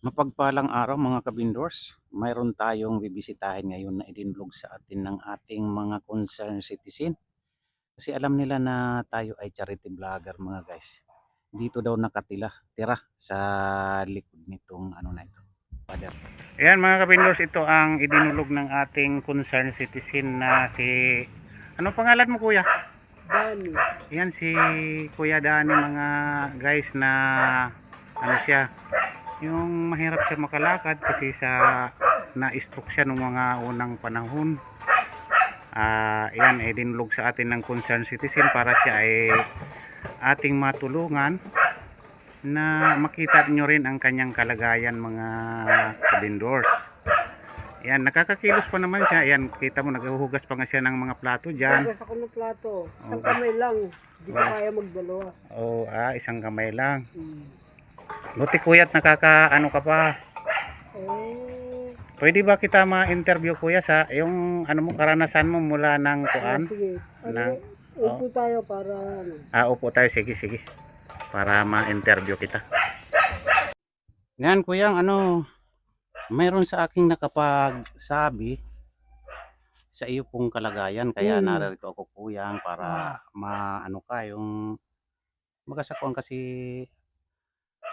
Mapagpalang araw mga kabindors. Mayroon tayong bibisitahin ngayon na idinlog sa atin ng ating mga concerned citizen. Kasi alam nila na tayo ay charity vlogger mga guys. Dito daw nakatila, tira sa likod nitong ano na ito. Pader. Ayan mga kabindors, ito ang idinulog ng ating concerned citizen na si... Anong pangalan mo kuya? Dani. Yan si Kuya Dani mga guys na ano siya yung mahirap siya makalakad kasi sa na-stroke siya nung mga unang panahon. Ah, yan eh dinulog sa atin ng concerned citizen para siya ay ating matulungan na makita nyo rin ang kanyang kalagayan mga kabindors. Yan, nakakakilos pa naman siya. Yan, kita mo, naghuhugas pa nga siya ng mga plato dyan. Hugas ako ng plato. Isang Oo. kamay lang. Hindi ko kaya magdalawa. Oo, ah, isang kamay lang. Hmm. Buti kuya't nakaka ano ka pa. Eh, Pwede ba kita ma-interview kuya sa yung ano mo karanasan mo mula ng ah, kuan? sige. Ano, Na- upo tayo para ano. Ah, upo tayo sige sige. Para ma-interview kita. Yan kuya, ano mayroon sa aking nakapagsabi sa iyo pong kalagayan kaya Hmm. narito ako kuyang para maano ka yung magasakuan kasi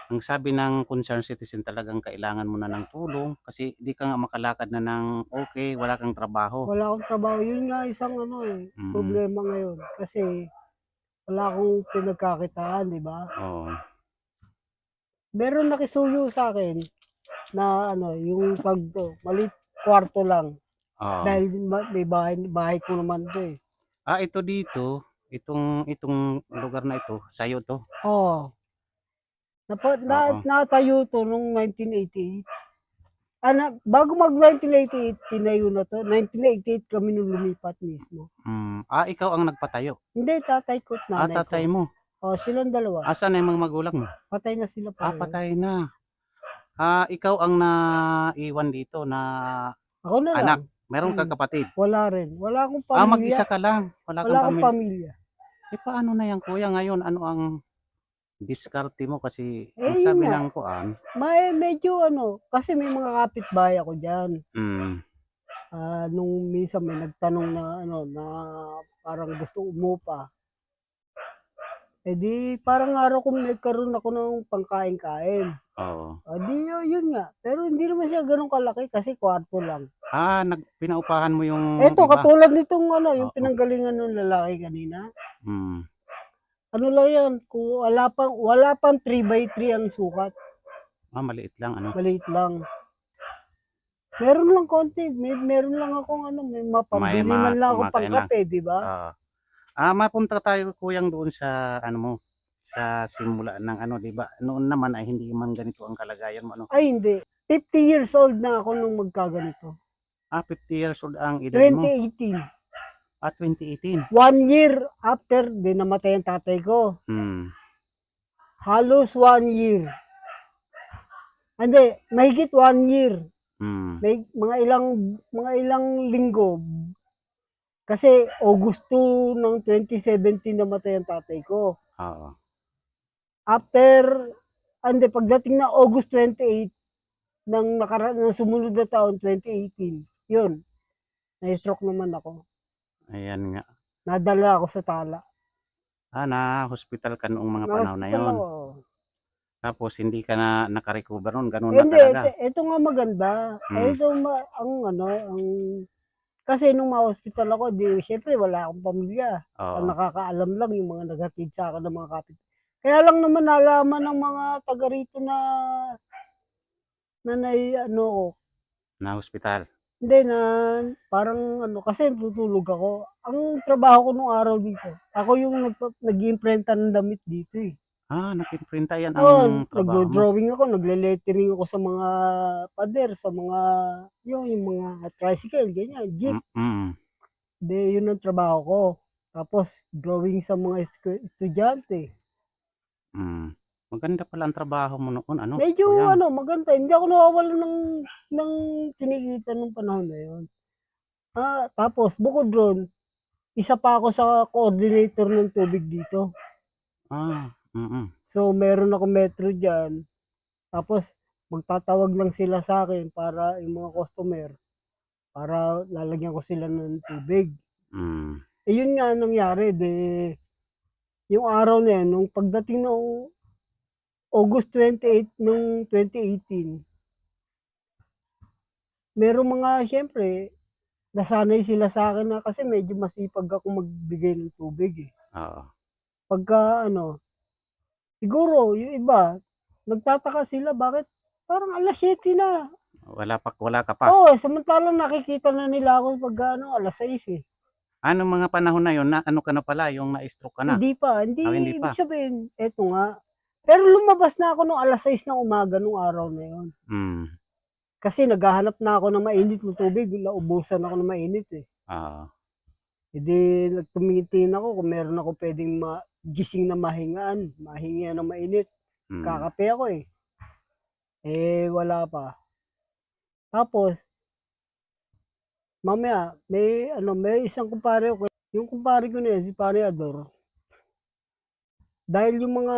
ang sabi ng concerned citizen talagang kailangan mo na ng tulong kasi di ka nga makalakad na ng okay, wala kang trabaho. Wala akong trabaho. Yun nga isang ano eh. Mm. Problema ngayon. Kasi wala akong pinagkakitaan, di ba? Oo. Meron nakisuyo sa akin na ano, yung pag to, malit kwarto lang. Oo. Dahil ma- may bahay, bahay ko naman to eh. Ah, ito dito, itong itong lugar na ito, sa'yo to. Oo. Napa, na, natayo to nung 1988. Ano, bago mag 1988, tinayo na to. 1988 kami nung lumipat mismo. Mm. Ah, ikaw ang nagpatayo. Hindi, tatay ko at Ah, nanay tatay ko. mo. Oh, silang dalawa. Asan na yung mga magulang mo? Patay na sila Ah, pareho. patay na. Ah, ikaw ang naiwan dito na Ako na anak. lang. meron kang Hmm. kapatid. Wala rin. Wala akong Ah, pamilya. mag-isa ka lang. Wala, Wala kang akong pamilya. pamilya. Eh, paano na yan, kuya? Ngayon, ano ang diskarte mo? Kasi, Eh, ang sabi nga. ng kuan, May, medyo ano, kasi may mga kapitbahay ako dyan. mm, Ah, nung minsan may nagtanong na ano, na parang gusto umupa. Eh di, parang araw kung nagkaroon ako ng pangkain-kain. oo. Ah, di, yun nga. Pero hindi naman siya ganun kalaki kasi kwarto lang. Ah, nag, pinaupahan mo yung Eto, iba? katulad nitong ano, yung Oo. pinanggalingan ng lalaki kanina. Mm. Ano lang yan, kung wala pang, wala pang 3 by 3 ang sukat. Ah, maliit lang, ano? Maliit lang. Meron lang konti. May, meron lang akong ano, may mapambili May ma- man lang ako kumakain pangkape, di ba? Ah, ah, mapunta tayo, kuyang, doon sa, ano mo, sa simula ng ano, di ba? Noon naman ay hindi man ganito ang kalagayan mo, ano? Ay, hindi. 50 years old na ako nung magkaganito. Ah, 50 years old ang edad mo. 2018. Ah, 2018. One year after, di namatay ang tatay ko. Hmm. Halos one year. Hindi, mahigit one year. Hmm. May mga ilang mga ilang linggo. Kasi August 2 ng 2017 namatay ang tatay ko. Oo. After, ande pagdating na August 28 ng nakara ng sumunod na taon 2018, yun. Na-stroke naman ako. Ayan nga. Nadala ako sa tala. Ah, na hospital ka noong mga panahon na Na-hospital yon. ako. Tapos hindi ka na nakarecover noon, ganun na Hindi, talaga. ito, ito nga maganda. Hmm. Eh, ito ma, ang ano, ang kasi nung ma-hospital ako, di, syempre wala akong pamilya. Oo. Ang nakakaalam lang yung mga naghatid sa akin ng mga kapit. Kaya lang naman nalaman ng mga taga rito na na nai, ano ko. Na hospital. Hindi na parang ano kasi tutulog ako. Ang trabaho ko nung araw dito. Ako yung nag, nag-imprenta ng damit dito eh. Ah, nakiprinta yan ang trabaho mo. nagdo-drawing ako, nagle-lettering ako sa mga pader, sa mga yung, yung mga tricycle, ganyan, jeep. Mm, mm. De, yun ang trabaho ko. Tapos, drawing sa mga estu- estudyante. Mm. Maganda pala ang trabaho mo noon, ano? Medyo kuya? ano, maganda. Hindi ako nawawala ng, ng kinikita nung panahon na yun. Ah, tapos, bukod doon, isa pa ako sa coordinator ng tubig dito. Ah, mm. So, meron ako metro dyan. Tapos, magtatawag lang sila sa akin para yung mga customer, para lalagyan ko sila ng tubig. Mm. Eh yun nga ang nangyari, de, yung araw na yan, nung pagdating ng August 28 nung 2018, merong mga, syempre, nasanay sila sa akin na kasi medyo masipag ako magbigay ng tubig eh. Oo. Pagka ano, siguro yung iba, nagtataka sila bakit parang alas 7 na. Wala pa wala ka pa. Oo, samantalang nakikita na nila ako pag ano, alas 6 eh. Ano mga panahon na yon na ano ka na pala yung na-stroke ka na? Hindi pa, hindi, Ah, hindi ibig pa. sabihin, eto nga. Pero lumabas na ako nung alas 6 ng umaga nung araw na yun. Mm. Kasi naghahanap na ako ng mainit ng tubig, naubusan ako ng mainit eh. Oo. Hindi nagtumingin ako kung meron ako pwedeng magising na mahingaan, mahinga ng mainit. Mm. Kakape ako eh. Eh, wala pa. Tapos, mamaya, may, ano, may isang kumpare ko. Yung kumpare ko na yun, si Pare Ador. Dahil yung mga,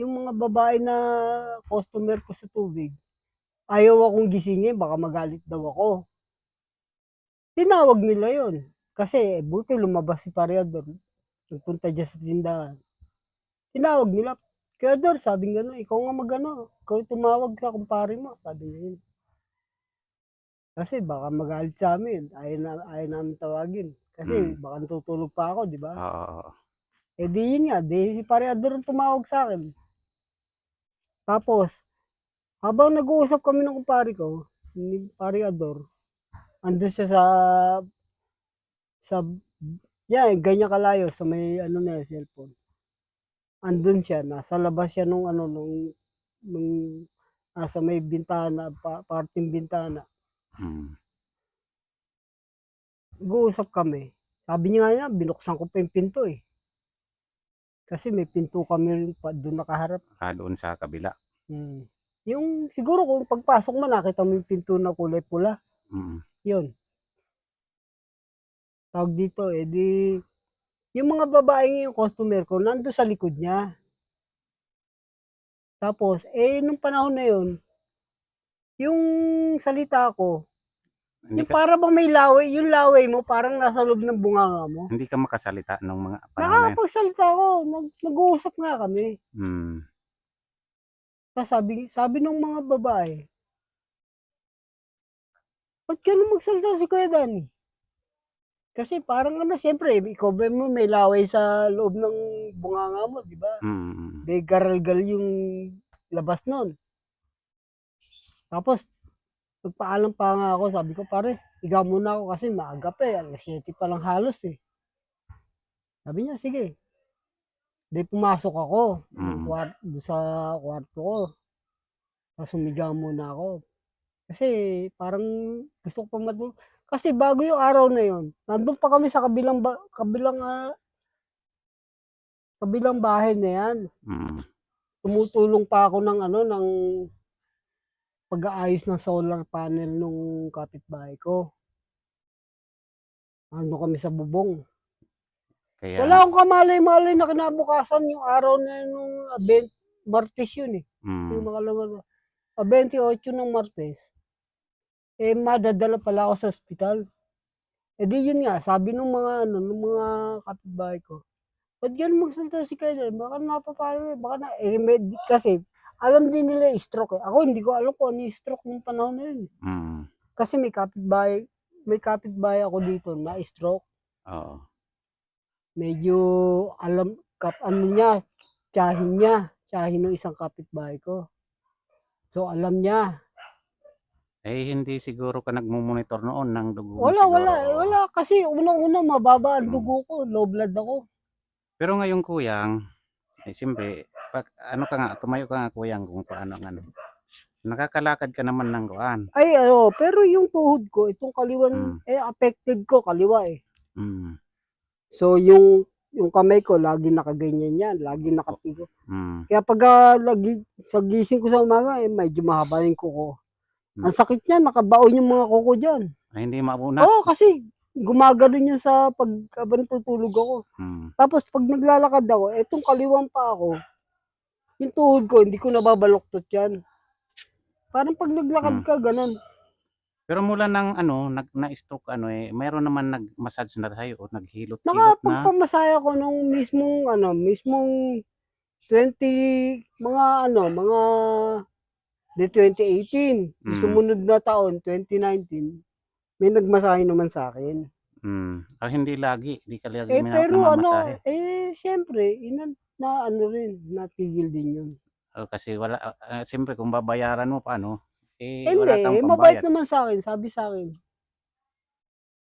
yung mga babae na customer ko sa tubig, ayaw akong gisingin, baka magalit daw ako. Tinawag nila yon Kasi, buti lumabas si Pare Ador. Nagpunta dyan sa tindahan. Tinawag nila, kaya Dor, sabi nga ikaw nga magano, ikaw tumawag ka kumpare mo, sabi niya yun. Kasi baka magalit sa amin, ayaw, na, ayaw namin tawagin. Kasi Mm. baka natutulog pa ako, di ba? Oo. oo. Eh di yun nga, di si Pare Ador tumawag sa akin. Tapos, habang nag-uusap kami ng kumpare ko, ni Pare Ador, andun siya sa, sa, yan, ganyan kalayo, sa may, ano na, cellphone. Andun siya, nasa labas siya nung, ano, nung, nung, nasa may bintana, pa, parting bintana. Mm. Nag-uusap kami. Sabi niya nga binuksan ko pa yung pinto eh. Kasi may pinto kami pa doon nakaharap. Ah, doon sa kabila. Hmm. Yung siguro kung pagpasok mo nakita mo yung pinto na kulay pula, Mm. yun. Tawag dito eh di yung mga babae yung customer ko nando sa likod niya. Tapos eh nung panahon na yun, yung salita ko, Hindi yung ka para bang may laway, yung laway mo parang nasa loob ng bunganga mo. hindi ka makasalita nung mga panahon. Nakakapagsalita ako, nag, nag-uusap nga kami. Mm. Tapos sabi, sabi ng mga babae, ba't ka nung magsalita si Kuya Danny? Kasi parang ano, siyempre, ikaw ba mo may laway sa loob ng bunganga mo, di ba? Mm. May garalgal yung labas nun. Tapos, nagpaalam pa nga ako, sabi ko, pare, higa muna ako kasi maaga pa eh, alas 7 pa lang halos eh. Sabi niya, sige. Di pumasok ako Mm. kwart, sa kwarto ko. Tapos humiga muna ako. Kasi parang gusto ko pa matulog. Kasi bago yung araw na yun, nandun pa kami sa kabilang, ba, kabilang, ah, kabilang bahay na yan. Mm. Tumutulong pa ako ng ano, ng pag-aayos ng solar panel nung kapitbahay ko. Ano kami sa bubong. Kaya Wala akong kamalay-malay na kinabukasan yung araw na yun nung ah, ben- Martes yun eh. Yung mm. mga laman. Ah, 28 ng Martes. Eh, madadala pala ako sa ospital. Eh di yun nga, sabi nung mga ano, nung mga kapitbahay ko. Ba't ganun magsalita si Kailan? Baka napapalo, baka na, eh, may, kasi, alam din nila yung stroke eh. Ako hindi ko alam kung ano yung stroke nung panahon na yun. Mm. Kasi may kapitbahay, may kapitbahay ako dito na stroke. Oo. Medyo alam, kap, ano niya, tsahin niya, tsahin ng isang kapitbahay ko. So alam niya, Eh hindi siguro ka nagmo-monitor noon ng dugo mo Wala, siguro. wala, wala. Kasi unang-una mababa ang Mm. dugo ko. Low blood ako. Pero ngayon kuyang, eh siyempre, pag, ano ka nga, tumayo ka nga kuyang kung paano ang ano. Nakakalakad ka naman ng kuan. Ay, ano, pero yung tuhod ko, itong kaliwan, Mm. eh, affected ko, kaliwa eh. Mm. So, yung, yung kamay ko, lagi nakaganyan yan. Lagi nakatigo. Mm. Kaya pag ah, lagi, sa gising ko sa umaga, eh, medyo mahaba yung kuko. Mm. Ang sakit niya, nakabaon yung mga kuko dyan. Ay, hindi mauna. Oo, kasi gumagano yun sa pag habang tutulog ako. Mm. Tapos pag naglalakad ako, etong kaliwang pa ako, yung tuhod ko, hindi ko nababaloktot yan. Parang pag naglakad Hmm. ka, ganun. Pero mula ng ano, nag na-stroke ano eh, mayroon naman nag-massage na sa'yo o naghilot-hilot na? Nakapagpamasaya ko nung mismong ano, mismong 20 mga ano, mga di 2018, Mm. sumunod na taon 2019, may nagmasahe naman sa akin. Hmm. Ah, hindi lagi, di ka lagi Eh mina pero ano, namamasahe? eh siyempre ina na ano rin, natigil din 'yun. Oh, kasi wala ah, siyempre kung babayaran mo paano, eh Eh wala hindi, kang eh, mabait pambayad. naman sa akin, sabi sa akin.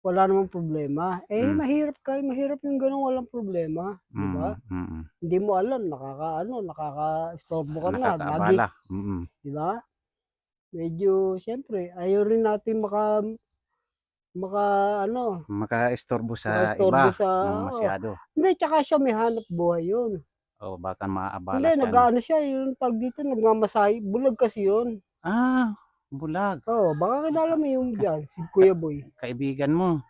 Wala namang problema. Eh Hmm. mahirap ka, mahirap yung gano'n walang problema, 'di ba? Mm, mm. Hindi mo alam nakakaano, nakakaistorbo ka na lagi, Nakakaabala. Mm. 'di ba? Medyo siyempre ayaw rin natin maka maka ano, Makaistorbo sa makaistorbo iba sa ng oo. masyado. Hindi, tsaka siya may hanap buhay 'yun. O baka maaabala Hindi, siya nag-aano siya, yung tawag dito, nagmamasahe, bulag kasi 'yun. Ah, bulag. Oo, baka kilala mo yung diyan, si Kuya Boy. Kaibigan mo.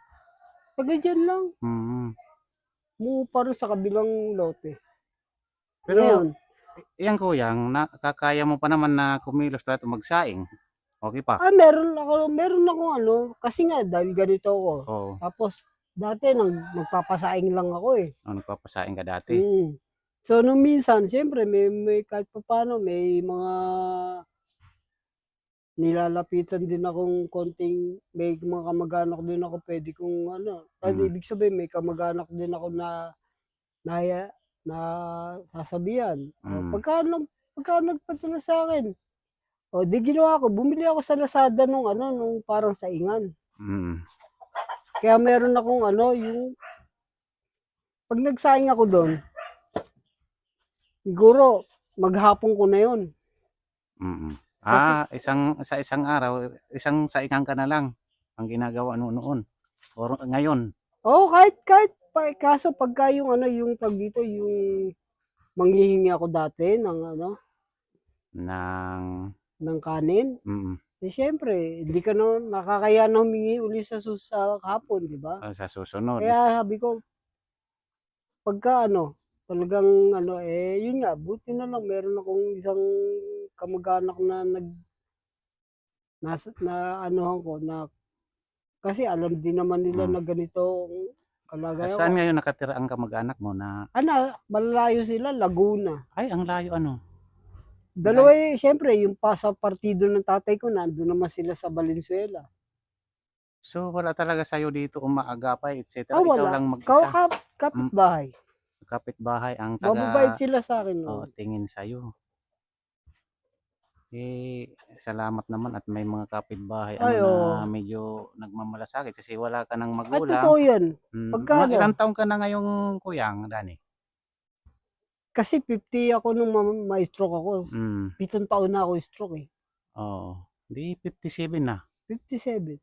Taga diyan lang, Mm. mo parang sa kabilang lote. Pero Ngayon, yan kuyang, nakakaya mo pa naman na kumilos at magsaing. Okay pa? ah meron ako, meron akong ano, kasi nga dahil ganito ako. Oo. Tapos dati nang nagpapasaing lang ako eh. Oh, nagpapasaing ka dati. Mm. So nung minsan, siyempre may, may kahit pa paano, may mga nilalapitan din akong konting, may mga kamag-anak din ako pwede kong ano, ay, Mm. ibig sabihin may kamag-anak din ako na na, na sasabihan. Mm. pagka, pagka nagpadala sa akin, o di ginawa ko, bumili ako sa Lazada nung ano, nung parang saingan. Mm. Kaya meron akong ano, yung pag nagsaing ako doon, siguro maghapon ko na yon. Mm. Ah, isang sa isang araw, isang saingan ka na lang ang ginagawa noon noon. Or ngayon. Oo, kahit, kahit, pa, kaso pagka yung ano, yung pag dito, yung manghihingi ako dati ng ano, ng ng kanin, mm, eh syempre, hindi ka na, nakakaya na humingi uli sa, sus- sa hapon, di ba? ah, sa susunod. Kaya sabi ko, pagka ano, talagang ano, eh, yun nga, buti na lang, meron akong isang kamag-anak na nag, nasa, na anuhan ko, na, kasi alam din naman nila Mm. na ganito ang kalagayan Saan ko. ngayon nakatira ang kamag-anak mo na Ano, malalayo sila, Laguna. ay ang layo ano? Dalawa eh, syempre, yung pasa partido ng tatay ko, nandun naman sila sa Valenzuela. So wala talaga sa'yo dito umaagapay, etc. Ah, Ikaw lang mag-isa. kap, kapitbahay. Kapitbahay ang taga Mababait sila sa akin. oh, No? tingin sa'yo. Eh, salamat naman at may mga kapitbahay ano Ay, na oo. medyo nagmamalasakit kasi wala ka ng At magulang. totoo yan. Mm, Pagka mga ano? ilang taong ka na ngayong kuyang, Dani? Kasi 50 ako nung ma- ma-stroke ako. Mm, Pitong taon na ako stroke eh. oo. Di 57 na. 57.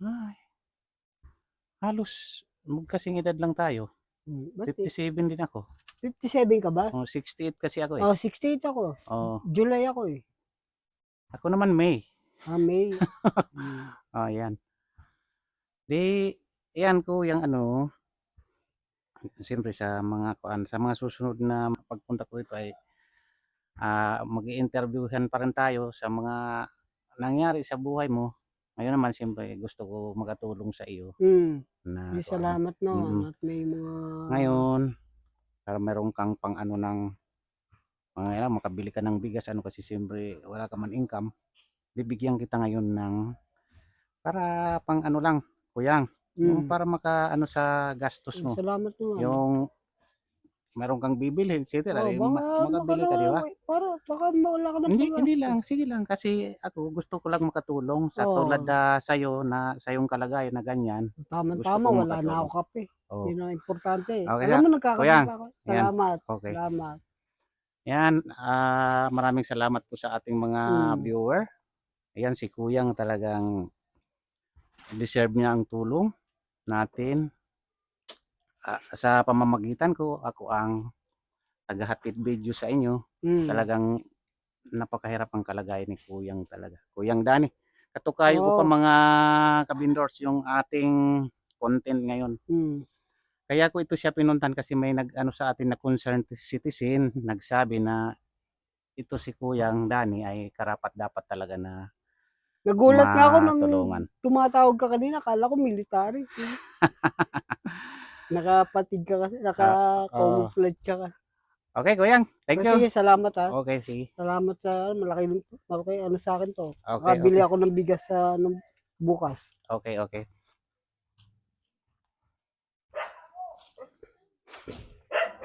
Ay. Halos magkasing edad lang tayo. Hmm. Ba't eh? 57 din ako. 57 ka ba? Oh, 68 kasi ako eh. Oh, 68 ako. Oh, July ako eh. ako naman May. Ah, May. Hmm. Oh, yan. Di, yan ko yung ano, siyempre sa mga kuan, sa mga susunod na pagpunta ko rito ay ah mag-i-interviewhan pa rin tayo sa mga nangyari sa buhay mo. Ngayon naman siyempre gusto ko makatulong sa iyo Hmm. na Di, kuan. salamat naman. Mm. At may mga... Ngayon, para meron kang pang ano ng mga yan, makabili ka ng bigas ano kasi siyempre wala ka man income. Bibigyan kita ngayon ng para pang ano lang, kuyang, yung Hmm. para maka ano sa gastos mo. Salamat naman. Yung meron kang bibili, etc. Oh, eh, baka, ma- makabili ka, di ba? Para, baka mawala ka ng Hindi, hindi lang, sige lang kasi ako gusto ko lang makatulong sa Oo. tulad na sa'yo na sa iyong kalagayan na ganyan. Gusto Tama-tama, ko wala na ako kape. Oh, Yun ang importante. Okay, Alam mo, pa ako. yan. Salamat. okay. Salamat. Yan, ah, maraming salamat po sa ating mga Mm. viewer. Ayan, si Kuyang talagang deserve niya ang tulong natin. Sa pamamagitan ko, ako ang tagahatid video sa inyo. Mm. Talagang napakahirap ang kalagayan ni Kuyang talaga. Kuyang Dani. Katukayo ko Oo. pa mga kabindors yung ating content ngayon. Mm. Kaya ko ito siya pinuntan kasi may nag ano sa atin na concerned citizen nagsabi na ito si Kuyang Dani ay karapat dapat talaga na Nagulat nga ako nung tumatawag ka kanina, kala ko military. Nakapatig ka kasi, naka-camouflage ka. ka. Okay, Kuyang. Thank Pero you. Sige, salamat ha. Okay, sige. Salamat sa malaki, malaki ano sa akin to. Okay, Nakabili okay. ako ng bigas sa ano, bukas. Okay, okay.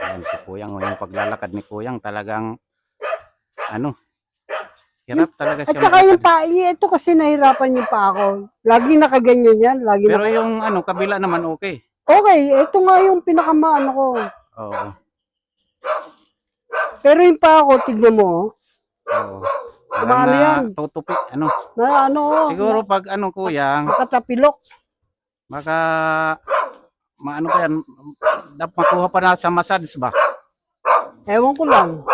Ayan si Kuyang, oh, yung paglalakad ni Kuyang talagang ano, hirap talaga At siya. saka yung pa, ito kasi nahirapan yung pa ako. Lagi nakaganyan yan. Lagi Pero naka- yung ano, kabila naman okay. Okay, ito nga yung pinakamaano ko. Oo. Pero yung pa ako, tignan mo. oh. Oo. Ano Parang yan? na tutupi, ano. Na ano, Siguro pag ano Kuyang, nakatapilok. baka maano pa yan, dapat makuha pa na sa massage ba? Ewan ko lang.